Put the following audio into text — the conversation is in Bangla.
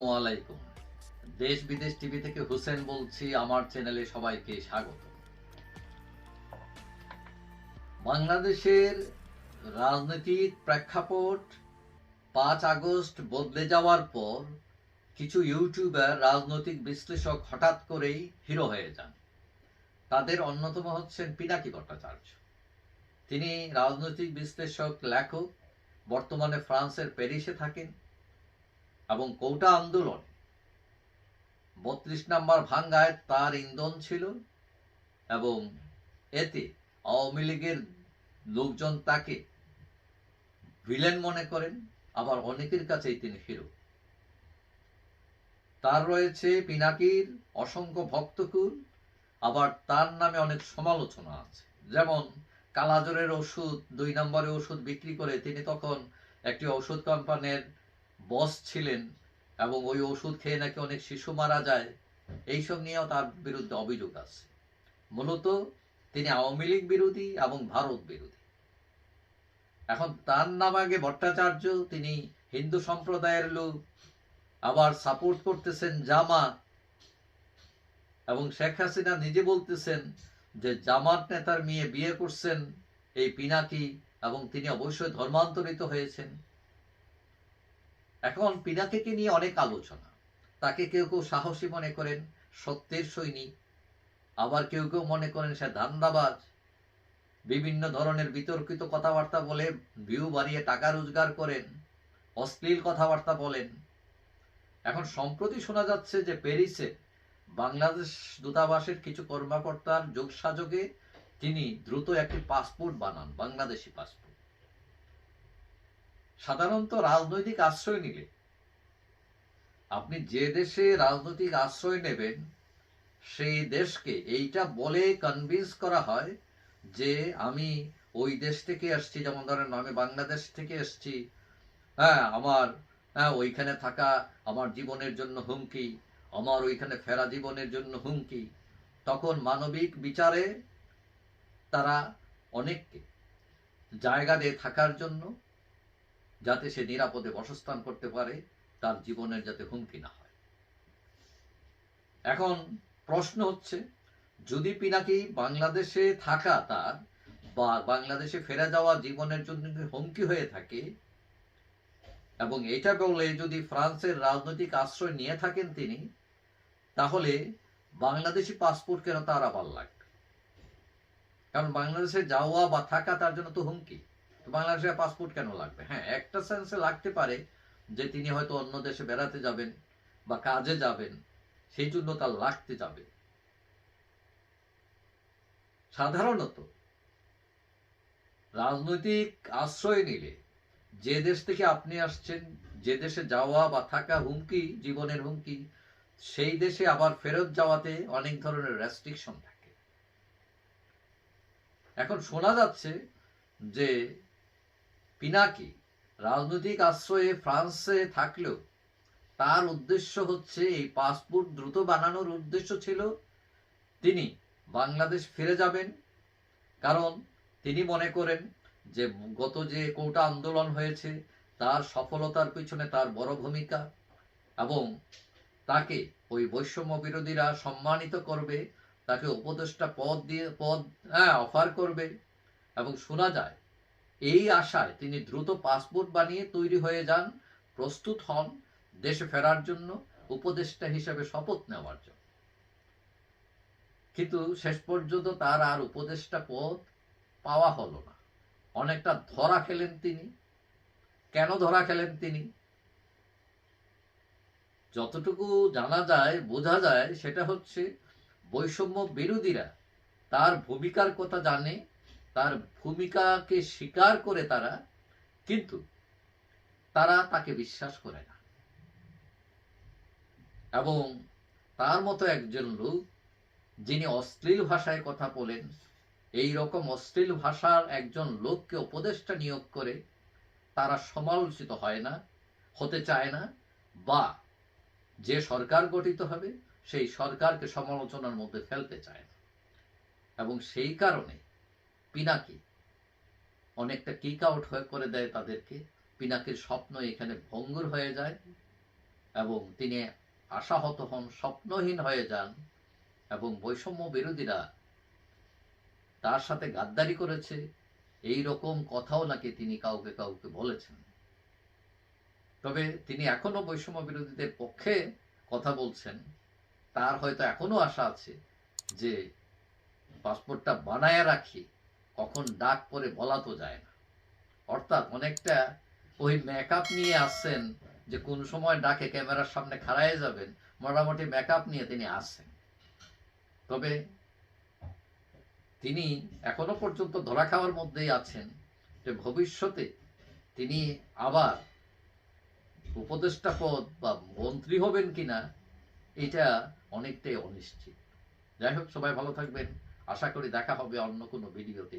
ওয়ালাইকুম দেশ বিদেশ টিভি থেকে হোসেন বলছি, আমার চ্যানেলে সবাইকে স্বাগত। বাংলাদেশের রাজনৈতিক প্রেক্ষাপট পাঁচ আগস্ট বদলে যাওয়ার পর কিছু ইউটিউবার, রাজনৈতিক বিশ্লেষক হঠাৎ করেই হিরো হয়ে যান। তাদের অন্যতম হচ্ছেন পিনাকি ভট্টাচার্য। তিনি রাজনৈতিক বিশ্লেষক, লেখক, বর্তমানে ফ্রান্সের প্যারিসে থাকেন। এবং কৌটা আন্দোলন। বত্রিশ নাম্বার ভাঙ্গায় তার ইন্ধন ছিল এবং এতে আওয়ামী লীগের লোকজন তাকে ভিলেন মনে করেন, আবার অনেকের কাছেই তিনি হিরো। তার রয়েছে পিনাকির অসংখ্য ভক্তকুল, আবার তার নামে অনেক সমালোচনা আছে। যেমন কালাজরের ওষুধ, দুই নম্বরে ওষুধ বিক্রি করে তিনি তখন একটি ওষুধ কোম্পানির বস ছিলেন এবং ওই ওষুধ খেয়ে নাকি অনেক শিশু মারা যায়, এইসব নিয়েও তার বিরুদ্ধে অভিযোগ আছে। মূলত তিনি আওয়ামী লীগ বিরোধী এবং ভারত বিরোধী। এখন তার নাম আগে ভট্টাচার্য, তিনি হিন্দু সম্প্রদায়ের লোক, আবার সাপোর্ট করতেছেন জামাত এবং শেখ হাসিনা নিজে বলতেছেন যে জামাত নেতার মেয়ে বিয়ে করছেন, এই পিনাকি, এবং তিনি অবশ্যই ধর্মান্তরিত হয়েছেন। এখন পিনাকিকে নিয়ে অনেক আলোচনা। তাকে কেউ কেউ সাহসী মনে করেন, সত্যের সৈনিক। আবার কেউ কেউ মনে করেন সে ধান্দাবাজ। বিভিন্ন ধরনের বিতর্কিত কথাবার্তা বলে ভিউ বাড়িয়ে টাকা রোজগার করেন, অশ্লীল কথাবার্তা বলেন। এখন সম্প্রতি শোনা যাচ্ছে যে প্যারিসে বাংলাদেশ দূতাবাসের কিছু কর্মকর্তার যোগসাযোগে তিনি দ্রুত একটি পাসপোর্ট বানান, বাংলাদেশি পাসপোর্ট। সাধারণত রাজনৈতিক আশ্রয় নিলে, আপনি যে দেশে রাজনৈতিক আশ্রয় নেবেন, সেই দেশকে এইটা বলে কনভিন্স করা হয় যে আমি ওই দেশ থেকে আসছি যেমন ধরেন আমি বাংলাদেশ থেকে এসছি হ্যাঁ আমার হ্যাঁ ওইখানে থাকা আমার জীবনের জন্য হুমকি, আমার ওইখানে ফেরা জীবনের জন্য হুমকি, তখন মানবিক বিচারে তারা অনেককে জায়গা দিয়ে থাকার জন্য যাতে সে নিরাপদে বাসস্থান করতে পারে, তার জীবনের যাতে হুমকি না হয়। এখন প্রশ্ন হচ্ছে, যদি পিনাকি বাংলাদেশে থাকা তার বা বাংলাদেশে ফেরা যাওয়া জীবনের জন্য হুমকি হয়ে থাকে, এবং এটা বলে যদি ফ্রান্সের রাজনৈতিক আশ্রয় নিয়ে থাকেন তিনি, তাহলে বাংলাদেশি পাসপোর্ট কেন তার আবার লাগবে? কারণ বাংলাদেশে যাওয়া বা থাকা তার জন্য তো হুমকি। তো বাংলাদেশের পাসপোর্ট কেন লাগবে? হ্যাঁ একটা সেন্সে লাগতে পারে যে তিনি হয়তো অন্য দেশে বেড়াতে যাবেন বা কাজে যাবেন, সেই জন্য তার লাগতে যাবে। সাধারণত রাজনৈতিক আশ্রয় নিলে যে দেশ থেকে আপনি আসছেন, যে দেশে যাওয়া বা থাকা হুমকি, জীবনের হুমকি, সেই দেশে আবার ফেরত যাওয়াতে অনেক ধরনের রেস্ট্রিকশন থাকে। এখন শোনা যাচ্ছে যে পিনাকি রাজনৈতিক আশ্রয়ে ফ্রান্সে থাকলেও তার উদ্দেশ্য হচ্ছে এই পাসপোর্ট দ্রুত বানানোর উদ্দেশ্য ছিল। তিনি বাংলাদেশ ফিরে যাবেন। কারণ তিনি মনে করেন যে গত যে কোটা আন্দোলন হয়েছে, তার সফলতার পিছনে তার বড় ভূমিকা এবং তাকে ওই বৈষম্য বিরোধীরা সম্মানিত করবে, তাকে উপদেষ্টা পদ দিয়ে, পদ হ্যাঁ অফার করবে এবং শোনা যায় এই আশায় তিনি দ্রুত পাসপোর্ট বানিয়ে তৈরি হয়ে যান, প্রস্তুত হন দেশে ফেরার জন্য, উপদেষ্টা হিসেবে শপথ নেওয়ার জন্য। কিন্তু শেষ পর্যন্ত তার আর উপদেষ্টা পদ পাওয়া হলো না। অনেকটা ধরা খেলেন তিনি। কেন ধরা খেলেন তিনি? যতটুকু জানা যায়, বোঝা যায়, সেটা হচ্ছে বৈষম্য বিরোধীরা তার ভূমিকার কথা জানে তার ভূমিকাকে স্বীকার করে তারা, কিন্তু তারা তাকে বিশ্বাস করে না। এবং তার মতো একজন লোক, যিনি অশ্লীল ভাষায় কথা বলেন, এই রকম অশ্লীল ভাষার একজন লোককে উপদেষ্টা নিয়োগ করে তারা সমালোচিত হয় না, হতে চায় না, বা যে সরকার গঠিত হবে, সেই সরকারকে সমালোচনার মধ্যে ফেলতে চায় না। এবং সেই কারণে পিনাকি। অনেকটা কিক আউট হয়ে করে দেয় তাদেরকে। পিনাকির স্বপ্ন এখানে ভঙ্গুর হয়ে যায় এবং তিনি আশাহত হন, স্বপ্নহীন হয়ে যান এবং বৈষম্য বিরোধীরা তার সাথে গাদ্দারি করেছে। এই রকম কথাও নাকি তিনি কাউকে কাউকে বলেছেন। তবে তিনি এখনও বৈষম্য বিরোধীদের পক্ষে কথা বলছেন। তার হয়তো এখনও আশা আছে যে পাসপোর্টটা বানায় রাখি। কখন ডাক পরে বলা তো যায় না। অর্থাৎ অনেকটা ওই মেকআপ নিয়ে আসছেন যে কোন সময় ডাকে ক্যামেরার সামনে খাড়ায় যাবেন, মোটামুটি মেকআপ নিয়ে তিনি আসছেন। তবে তিনি এখনও পর্যন্ত ধরা খাওয়ার মধ্যেই আছেন যে ভবিষ্যতে তিনি আবার উপদেষ্টা পদ বা মন্ত্রী হবেন কিনা, এটা অনেকটাই অনিশ্চিত। যাই হোক, সবাই ভালো থাকবেন। আশা করি দেখা হবে অন্য কোনো ভিডিওতে।